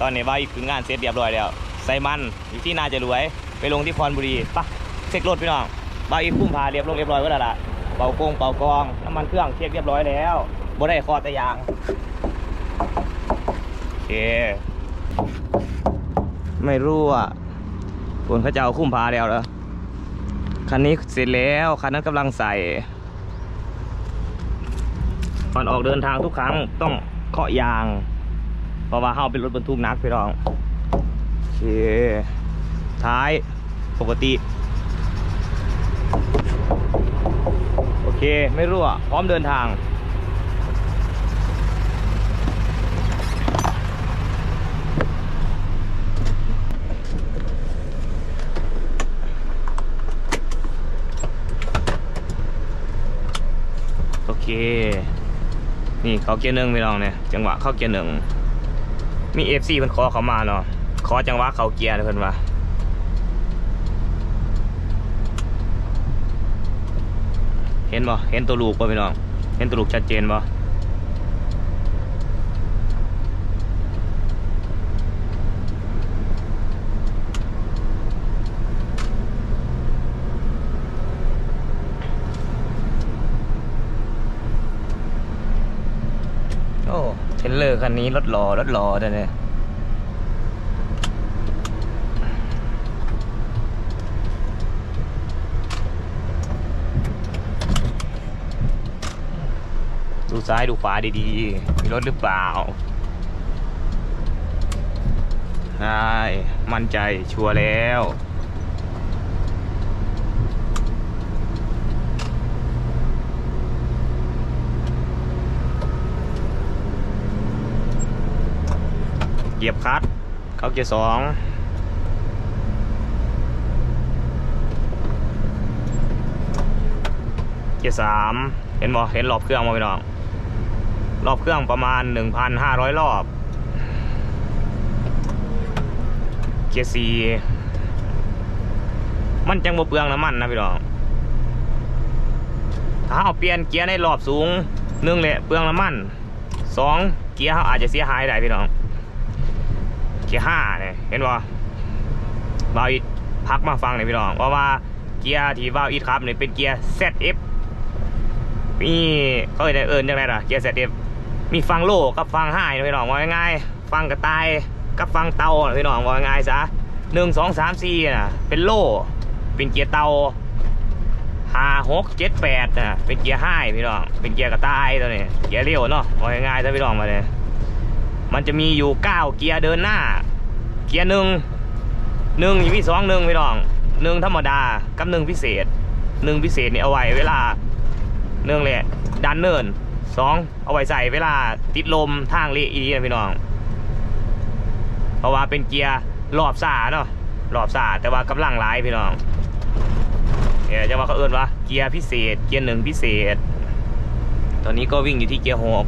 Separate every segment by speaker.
Speaker 1: ตอนนี้ว่าอีกคืองานเสร็จเรียบร้อยแล้วใส่มันอยู่ที่นาจะรวย ไปลงที่คอนบุรีปะเช็ครถพี่น้องว่าอีกคุ้มพาเรียบลงเรียบร้อยไว้แล้วล่ะเป่ากงเป่ากองน้ำมันเครื่องเช็คเรียบร้อยแล้วบ่ได้คอแต่ยางโอเคไม่รู้อะคนเขาจะเอาคุ้มพาแล้วเหรอคันนี้เสร็จแล้วคันนั้นกำลังใส่ก่อนออกเดินทางทุกครั้งต้องเคาะยาง เพราะว่าเราเป็นรถบรรทุกนักพี่น้องโอเคท้ายปกติ โอเคไม่รั่วพร้อมเดินทางโอเค นี่เขาเกียร์หนึ่งพี่น้องเนี่ย จังหวะเข้าเกียร์หนึ่ง มีเอฟซีมันขอเขามาเนาะขอจังหวะเขาเกียร์เพิ่นว่าเห็นบ่เห็นตัวลูกบ่พี่น้อง เห็นตัวลูกชัดเจนบ่ ลเลอร์คันนี้รถหล่อรถหล่อเด้อเนี่ยดูซ้ายดูขวาดีๆ มีรถหรือเปล่าใช่มั่นใจชัวร์แล้ว เหยียบคลัดเข้าเกียร์สองเกียร์สามเห็นบ่เห็นรอบเครื่องมาพี่น้อง รอบเครื่องประมาณ 1,500 รอบ เกียร์สี่มันจังบ่เปลืองน้ำมันนะพี่น้อง ถ้าเอาเปลี่ยนเกียร์ในรอบสูงหนึ่งเลยเปลืองน้ำมันสองเกียร์เขาอาจจะเสียหายได้พี่น้อง เกียร์ห้าเนี่ยเห็นบ่บาวอิดพักมาฟังเลยพี่น้องเพราะว่าเกียร์ที่บาวอิดครับเนี่ยเป็นเกียร์ ZF มีเขาเรียเอิญยังไงล่ะเกียร์ ZF มีฟังโลกับฟังห้านะพี่น้องว่าง่ายฟังกระต่ายกับฟังเตาพี่น้องว่าง่ายซะหนึ่งสองสามสี่น่ะเป็นโลเป็นเกียร์เตาห้าหกเจ็ดแปดน่ะเป็นเกียร์ห้าพี่น้องเป็นเกียร์กระต่ายตัวนี้เกียร์เร็วเนาะว่าง่ายซะพี่น้องมาเลย มันจะมีอยู่เก้าเกียร์เดินหน้า เกียร์หนึ่งหนึ่งมีสองหนึ่งพี่น้องหนึ่งธรรมดากับหนึ่งพิเศษหนึ่งพิเศษนี่เอาไว้เวลาหนึ่งเลยดันเนินสองเอาไว้ใส่เวลาติดลมทางเละอีนะพี่น้อง เพราะว่าเป็นเกียร์รอบสาเนาะรอบสาแต่ว่ากำลังร้ายพี่น้องเนี่ยจะว่าเขาเอิ้นว่าเกียร์พิเศษ เกียร์หนึ่งพิเศษ ตอนนี้ก็วิ่งอยู่ที่เกียร์หก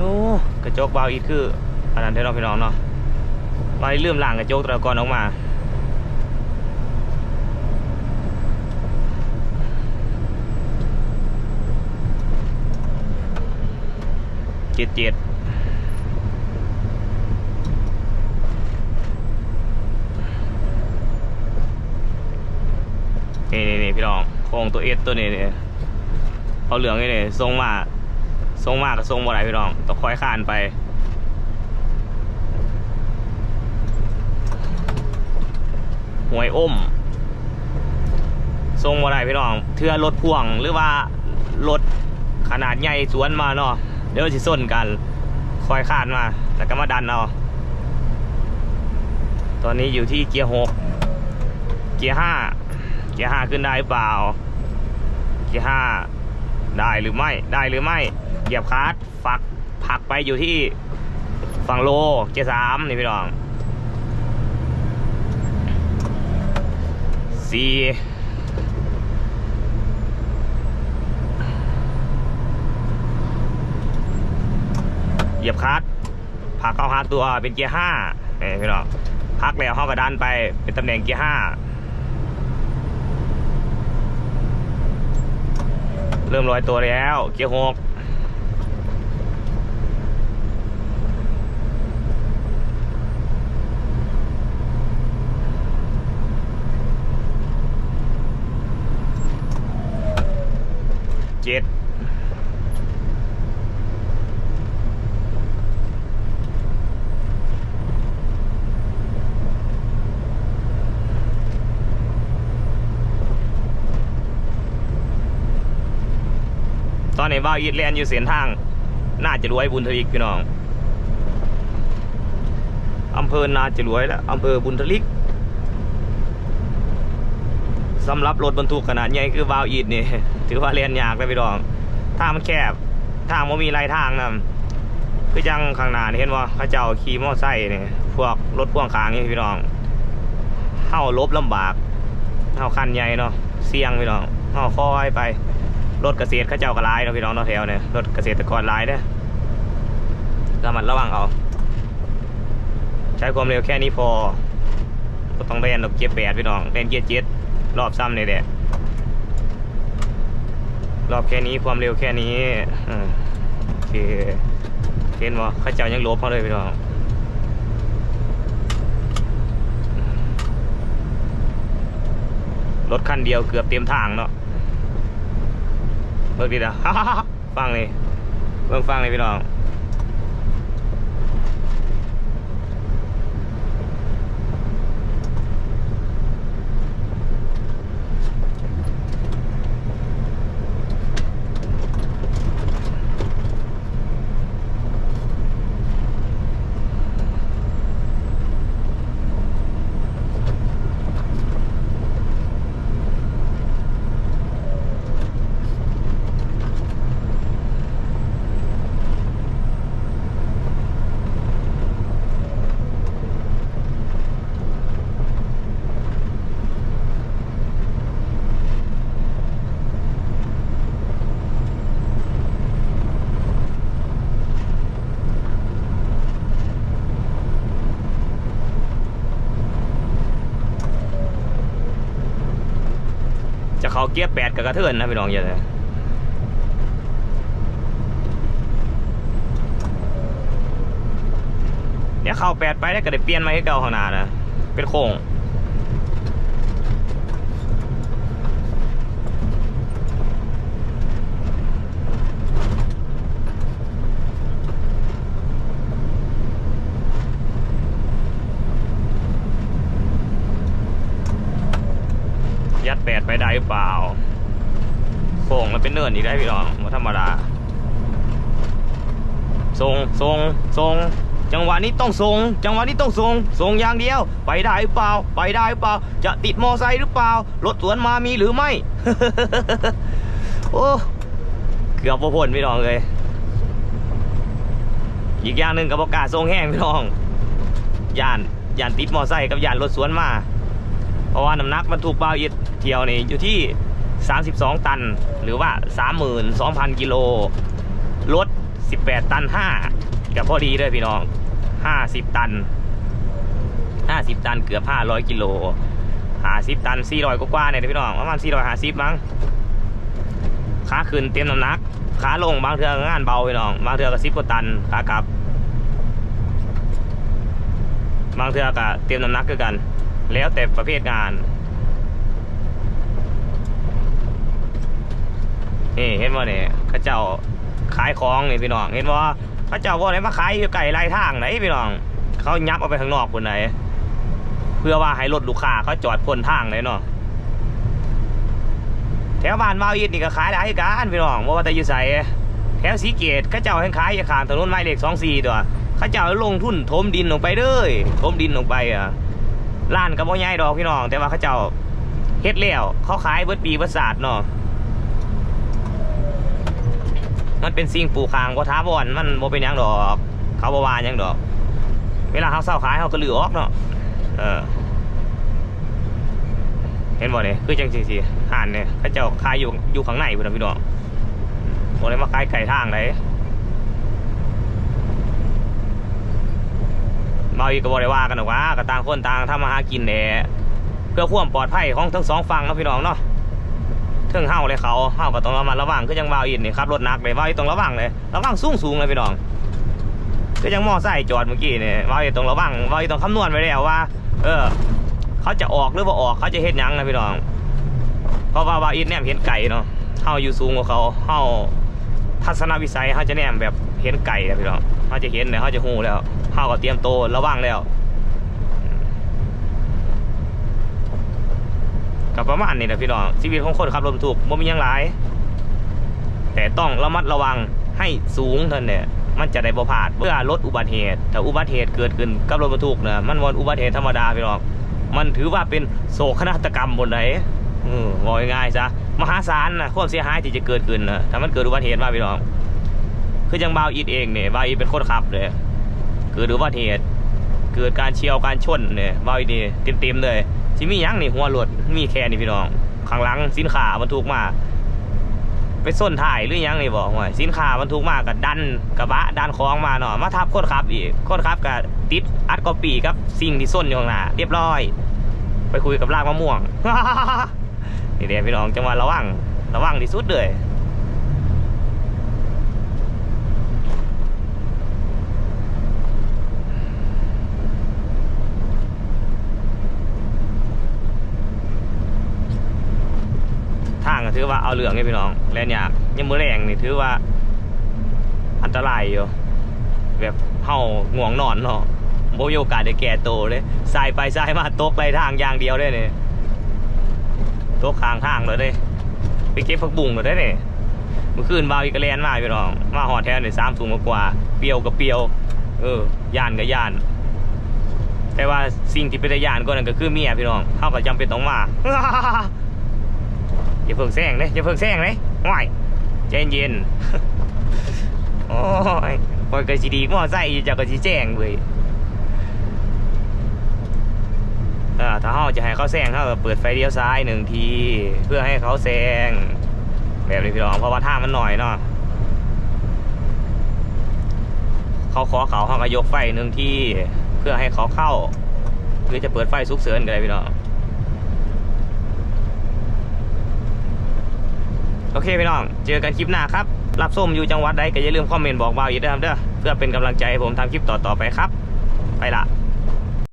Speaker 1: โอ้กระจกเบาอีกคืออันนั้นเท่าน้องพี่น้องเนาะไว้เลื่อมล่างกระจกตะกอนออกมาเจ็ดเจ็ดนี่นี่นี่พี่น้องโครงตัวเอสตัวนี้เนี่ยเอาเหลืองนี่เนี่ยทรงมา ทรงมากกับทรงบ่ไรพี่น้องต้องคอยข้านไปหวยอ้มทรงบ่ไรพี่น้องเทือรถพ่วงหรือว่ารถขนาดใหญ่สวนมาเนาะเดี๋ยวสิส้นกัน คอยข้านมาแล้วก็มาดันเอาตอนนี้อยู่ที่เกียร์หกเกียร์ห้าเกียร์ห้าขึ้นได้หรือเปล่าเกียร์ห้าได้หรือไม่ได้หรือไม่ เหยียบคัสฝักผักไปอยู่ที่ฝั่งโลเกียร์สามนี่พี่น้องสี่เหยียบคัสผักเข้าหาตัวเป็นเกียร์ห้านี่พี่น้องพักแล้วห้องกระดานไปเป็นตำแหน่งเกียร์ห้าเริ่มลอยตัวแล้ว เกียร์หก จ็ตอนนี้ว่าอีดแลนอยู่เส้นทาง น่าจะรวยบุญทลิกพี่น้องอำเภอนาจะรวยแล้วอำเภอบุญทลิก สำหรับรถบรรทุกขนาดใหญ่คือบ้าวอีทนี่ถือว่าเรียนยากเลยพี่น้องทางมันแคบทางมันมีหลายทางนะคือจังข้างหน้านี่เห็นว่าเขาเจ้าขี่มอไซค์นี่พวกรถพ่วงข้างนี่พี่น้องเข้าลบลำบากเข้าคันใหญ่เนาะเสี่ยงพี่น้องเข้าคอยไปรถเกษตรเขาเจ้าก็ร้ายเนาะพี่น้องเนาะแถวเนี่ยรถเกษตรกรร้ายเด้อระมัดระวังเอาใช้ความเร็วแค่นี้พอก็ต้องเล่นดอกเกียร์แปดพี่น้องเล่นเกียร์เจ็ด รอบซ้ำเลยแหละรอบแค่นี้ความเร็วแค่นี้อืมโอเคเห็นว่าเขาเจ้ายังลบเขาเลยพี่น้องรถคันเดียวเกือบเต็มทางเนาะเบิกดีนะฟังเลยเบิ่งฟังเลยพี่น้อง เขาเกียร์แปดกับกระเทือนนะพี่น้องอย่าเลยเดี๋ยวเข้าแปดไปแล้วก็ได้เปลี่ยนมาให้เก่าขนาดน้านะเป็นโค้ง ยัดแปดไปได้หรือเปล่าโค้งแล้วเป็นเนินอีกได้พี่น้องม่ธรรมดาทรงทรงทรงจังหวะนี้ต้องทรงจังหวะนี้ต้องทรงทรงอย่างเดียว ไปได้หรือเปล่า ไปได้หรือเปล่า จะติดมอไซค์หรือเปล่า รถสวนมามีหรือไม่ โอ้เกือบพพ้นพี่น้องเลย อีกอย่างหนึ่งกับประกาศทรงแห้งพี่น้องยานยานติดมอไซค์กับยานรถสวนมา เพราะว่าน้ำหนักมันถูกเบาอีกเที่ยวนี่อยู่ที่ 32 ตัน หรือว่า 32,000 กิโลรถ18 ตัน 5 กับพอดีเลยพี่น้อง 50 ตัน 50 ตันเกือบ 500 กิโล50 ตัน 400 กว่าๆเนี่ยพี่น้องประมาณ450 มั้งขาขึ้นเต็มน้ำหนัก ขาลงบางเทืองานเบาพี่น้อง บางเทือก็10กว่าตันขากลับ บางเทือก็เต็มน้ำหนักคือกัน แล้วแต่ประเภทงานนี่เห็นว่าเนี่ยข้าเจ้าขายของนี่พี่น้อง เห็นว่าข้าเจ้าว่าไหนมาขายอยู่ไก่ไรทางไหนพี่น้อง เขายับเอาไปข้างนอกคนไหน เพื่อว่าให้รถลูกค้าเขาจอดพ้นทางเลยเนาะแถวบ้านมาวอีดนี่ก็ขายได้กันพี่น้องว่าแต่อยู่ใส่แถวสีเกตข้าเจ้าให้ขายอย่าขางถนนไม้เหล็กสองสี่ตัวข้าเจ้าลงทุนถมดินลงไปเลยถมดินลงไปอะ ร้านก็บ่ใหญ่ดอกพี่น้อง แต่ว่าเขาเจ้าเฮ็ดแล้วเขาขายเบิดปีเบิดศาสตร์เนาะมันเป็นสิ่งปลูกคางบ่ท้าวอนมันบ่เป็นยังดอก เขาบ่วาหยังดอก เวลาเขาเศร้าขายเขาก็ลือออกเนาะเออ เห็นบ่เนี่ยคือจังซี่สิห่านเนี่ยเขาเจ้าขายอยู่อยู่ข้างในพี่น้องบ่ได้มาขายไก่ทางไหน มาอีกก็บ่ได้ว่ากันหรอกว่าก็ต่างคนต่างทำมาหากินแหละเพื่อความปลอดภัยของทั้งสองฝั่งนะพี่น้องเนาะเทิงเฮาเลยเขาเฮาก็ต้องระมัดระวังคือจังบาอินนี่ครับรถหนักเลยบาอินต้องระวังเลยระวังสูงสูงเลยพี่น้องคือจังมอไซค์จอดเมื่อกี้เนี่บ่าอินต้องระวังบ่าวอินต้องคำนวณไว้แล้วว่า เออ เขาจะออกหรือว่าออกเขาจะเฮ็ดยังนะพี่น้องเพราะว่าบ่าวอินแนมเห็นไก่เนาะเฮาอยู่สูงกว่าเขาเฮาทัศนวิสัยเฮาจะแนมแบบเห็นไก่นะพี่น้องเฮาจะเห็นแล้วเฮาจะฮู้แล้วเฮาก็เตรียมโตระวังแล้วกับประมาณนี้แหละพี่น้องชีวิตของคนขับรถบรรทุกบ่มียังหลาย แต่ต้องระมัดระวังให้สูงเท่านั้นเนี่ยมันจะได้บ่พลาดเพื่อลดอุบัติเหตุถ้าอุบัติเหตุเกิดขึ้นกับรถบรรทุกนะมันวันอุบัติเหตุธรรมดาพี่น้องมันถือว่าเป็นโศกนาฏกรรมบนไหนบอกง่ายๆซะมหาศาลนะความเสียหายที่จะเกิดขึ้นนะถ้ามันเกิดอุบัติเหตุมาพี่น้อง คือยังบาวอีทเองเนี่ยบาวอีทเป็นคนขับเลย เกิดอุบัติเหตุเกิดการเฉียวการชนเนี่ยบาวอีทนี่เต็มๆเลยที่มียังนี่หัวรถมีแค่นี่พี่น้องข้างหลังสินค้าบรรทุกมาไปส้นถ่ายหรือยังนี่บอกว่าสินค้าบรรทุกมากับดันกระบะดันของมาเนาะมาทับโคนขับอีกคนขับกับติดอัดกอปีกับสิ่งที่ส้นอยู่ข้างหน้าเรียบร้อย ไปคุยกับลากมะม่วงนี่เดี๋ยวพี่น้องจังหวะระวังระวังที่สุดเลย ก็ถือว่าเอาเหลืองนี่พี่น้องแลนยากยังมือแรงนี่ถือว่า อันตรายอยู่แบบเฮาง่วงนอนเนาะโมโอกาสได้แก่โตเลยสายไปสายมาตกไรทางอย่างเดียวได้เนี่ยตกข้างทางเลยเด้ไปเก็บผักบุ้งเลยได้เนี่ยเมื่อคืนบาวอีกแลนมาพี่น้อง มาหอดแทนเนี่ยสามถุงกว่าเปียวกับเปียว เออย่านกับย่านแต่ว่าสิ่งที่เป็นยานก็นั่นก็คือเมียพี่น้องเท่ากับจำเป็นต้องมา อย่าเพิ่งแซงเลยอย่าเพิ่งแซงเลยห่วยใจเย็นโอ้ยคอยกระสีดีมอไซค์จากกระสีแจ้งเว้ยถ้าเขาจะให้เขาแซงเขาเปิดไฟเลี้ยวซ้ายหนึ่งที เพื่อให้เขาแซง แบบนี้พี่น้องเพราะว่าทางมันหน่อยเนาะเขาขอเขาเขาก็ยกไฟหนึ่งที่เพื่อให้เขาเข้า หรือจะเปิดไฟสุกเสริญก็ได้พี่น้อง โอเคพี่น้องเจอกันคลิปหน้าครับ รับส้มอยู่จังหวัดใดก็อย่าลืมคอมเมนต์บอกบ่าวอีกด้วยเด้อเพื่อเป็นกำลังใจให้ผมทำคลิปต่อๆไปครับ ไปละ